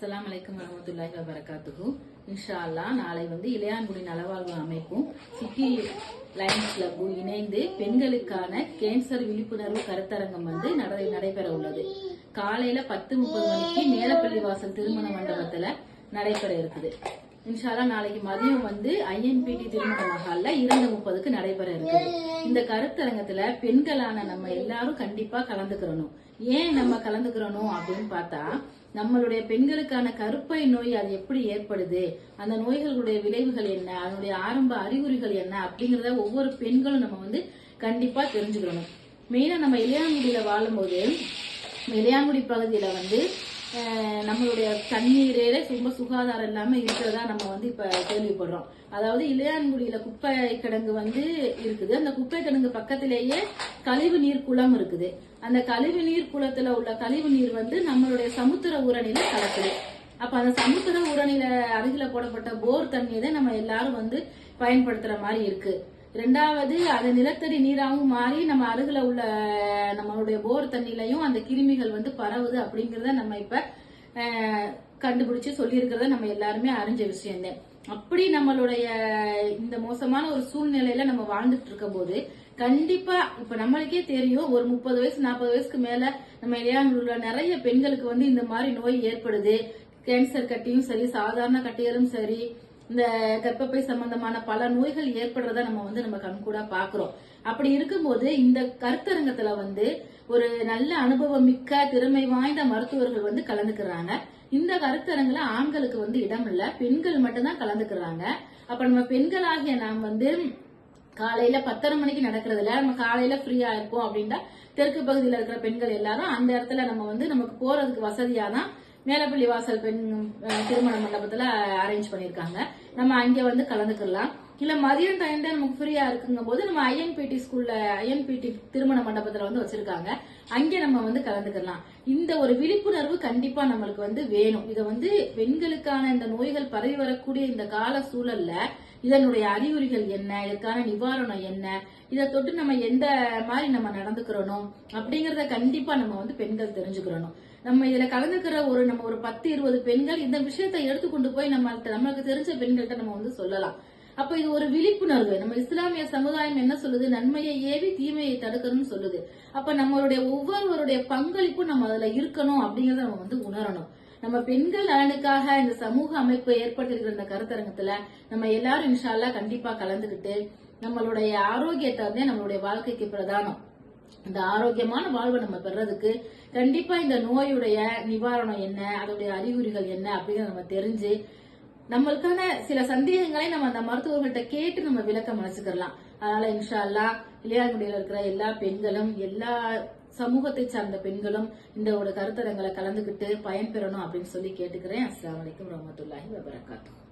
அஸ்லாம் வலைக்கம் வரமத்துல்லாஹி வபரகாத்துஹு. இன்ஷா அல்லாஹ் நாளை வந்து இளையான்குடி நலவாழ்வு அமைப்பும் சிட்டி லயன்ஸ் கிளப்பும் இணைந்து பெண்களுக்கான கேன்சர் விழிப்புணர்வு கருத்தரங்கம் வந்து நடை- நடைபெற உள்ளது காலையில பத்து முப்பது மணிக்கு மேலப்பள்ளி வாசல் திருமண மண்டபத்துல நடைபெற இருக்குது. இன்ஷால்லா நாளைக்கு மதியம் வந்து ஐஎன்பிடி திருமண மகால்ல இரண்டு முப்பதுக்கு நடைபெற இருக்கு இந்த கருத்தரங்கத்துல பெண்களான நம்ம எல்லாரும் கண்டிப்பா கலந்துக்கிறணும். ஏன் நம்ம கலந்துக்கிறணும் அப்படின்னு பார்த்தா நம்மளுடைய பெண்களுக்கான கருப்பை நோய் அது எப்படி ஏற்படுது அந்த நோய்களுடைய விளைவுகள் என்ன அதனுடைய ஆரம்ப அறிகுறிகள் என்ன அப்படிங்கறத ஒவ்வொரு பெண்களும் நம்ம வந்து கண்டிப்பா தெரிஞ்சுக்கணும். மெயினா நம்ம இளையாங்குடியில வாழும்போது இளையாங்குடி பகுதியில வந்து நம்மளுடைய தண்ணீரே ரொம்ப சுகாதாரம் இல்லாம இருக்கிறதா நம்ம வந்து இப்ப கேள்விப்படுறோம். அதாவது இளையான்குடியில குப்பை கிடங்கு வந்து இருக்குது. அந்த குப்பை கிடங்கு பக்கத்திலேயே கழிவு நீர் குளம் இருக்குது. அந்த கழிவு நீர் குளத்துல உள்ள கழிவு நீர் வந்து நம்மளுடைய சமுத்திர உரணில கலக்குது. அப்ப அந்த சமுத்திர உரணில அருகில போடப்பட்ட போர் தண்ணியை தான் நம்ம எல்லாரும் வந்து பயன்படுத்துற மாதிரி இருக்கு. ரெண்டாவது அது நிலத்தடி நீராகவும் மாறி நம்ம அருகில் உள்ள நம்மளுடைய போர் தண்ணிலையும் அந்த கிருமிகள் வந்து பரவுது அப்படிங்கிறத நம்ம இப்போ கண்டுபிடிச்சு சொல்லியிருக்கிறத நம்ம எல்லாருமே அறிஞ்ச விஷயம்தான். அப்படி நம்மளுடைய இந்த மோசமான ஒரு சூழ்நிலையில நம்ம வாழ்ந்துட்டு இருக்கும் போது கண்டிப்பா இப்ப நம்மளுக்கே தெரியும் ஒரு முப்பது வயசு நாற்பது வயசுக்கு மேல நம்ம இளையாங்குள்ள நிறைய பெண்களுக்கு வந்து இந்த மாதிரி நோய் ஏற்படுது. கேன்சர் கட்டியும் சரி சாதாரண கட்டிகளும் சரி இந்த கர்ப்பப்பை சம்பந்தமான பல நோய்கள் ஏற்படுறத நம்ம வந்து நம்ம கண்கூடா பாக்குறோம். அப்படி இருக்கும்போது இந்த கருத்தரங்கத்துல வந்து ஒரு நல்ல அனுபவம் மிக்க திறமை வாய்ந்த மருத்துவர்கள் வந்து கலந்துக்கிறாங்க. இந்த கருத்தரங்குல ஆண்களுக்கு வந்து இடம் இல்ல பெண்கள் மட்டும்தான் கலந்துக்கிறாங்க. அப்ப நம்ம பெண்களாகிய நாம் வந்து காலையில பத்தரை மணிக்கு நடக்கிறதுல நம்ம காலையில ஃப்ரீயா இருப்போம் அப்படின்னா தெற்கு பகுதியில இருக்கிற பெண்கள் எல்லாரும் அந்த இடத்துல நம்ம வந்து நமக்கு போறதுக்கு வசதியா தான் மேலப்பள்ளி வாசல் பெண் திருமண மண்டபத்துல அரேஞ்ச் பண்ணிருக்காங்க. நம்ம அங்க வந்து கலந்துக்கலாம். இல்ல மதியம் டைம் தான் நமக்கு ஃப்ரீயா இருக்குங்கும் போது நம்ம ஐஎன்பிடி ஸ்கூல்ல ஐஎன்பிடி திருமண மண்டபத்துல வந்து வச்சிருக்காங்க. அங்க நம்ம வந்து கலந்துக்கலாம். இந்த ஒரு விழிப்புணர்வு கண்டிப்பா நம்மளுக்கு வந்து வேணும். இதை வந்து பெண்களுக்கான இந்த நோய்கள் பரவி வரக்கூடிய இந்த கால சூழல்ல இதனுடைய அறிகுறிகள் என்ன? இதற்கான நிவாரணம் என்ன? இதை தொட்டு நம்ம எந்த மாதிரி நம்ம நடந்துக்கிறோம் அப்படிங்கிறத கண்டிப்பா நம்ம வந்து பெண்கள் தெரிஞ்சுக்கிறணும். நம்ம இதுல கலந்துக்கிற ஒரு நம்ம ஒரு பத்து இருபது பெண்கள் இந்த விஷயத்தை எடுத்துக்கொண்டு போய் நம்ம நம்மளுக்கு தெரிஞ்ச பெண்கள்கிட்ட நம்ம வந்து சொல்லலாம். அப்ப இது ஒரு விழிப்புணர்வு. நம்ம இஸ்லாமிய சமுதாயம் என்ன சொல்லுது? நன்மையை ஏவி தீமையை தடுக்கணும்னு சொல்லுது. அப்ப நம்மளுடைய ஒவ்வொருவருடைய பங்களிப்பும் நம்ம அதுல இருக்கணும் அப்படிங்கறத நம்ம வந்து உணரணும். நம்ம பெண்கள் நலனுக்காக இந்த சமூக அமைப்பு ஏற்படுத்திருக்கிற இந்த கருத்தரங்கத்துல நம்ம எல்லாரும் இன்ஷால்லா கண்டிப்பா கலந்துகிட்டு நம்மளுடைய ஆரோக்கியத்தை வந்து நம்மளுடைய வாழ்க்கைக்கு பிரதானம். இந்த ஆரோக்கியமான வாழ்வை நம்ம பெறதுக்கு கண்டிப்பா இந்த நோயுடைய நிவாரணம் என்ன அதோடைய அறிகுறிகள் என்ன அப்படிங்கறத நம்ம தெரிஞ்சு நம்மளுக்கான சில சந்தேகங்களை நம்ம அந்த மருத்துவர்கள்ட்ட கேட்டு நம்ம விளக்கம் அழைச்சுக்கலாம் அதனால இன்ஷா அல்லாஹ் இருக்கிற எல்லா பெண்களும் எல்லா சமூகத்தை சார்ந்த பெண்களும் இந்த ஒரு கருத்தரங்களை கலந்துகிட்டு பயன்பெறணும் அப்படின்னு சொல்லி கேட்டுக்கிறேன். அஸ்லாம் வலைக்கம் வரமத்துல்லாஹி வபரகாத்துஹு.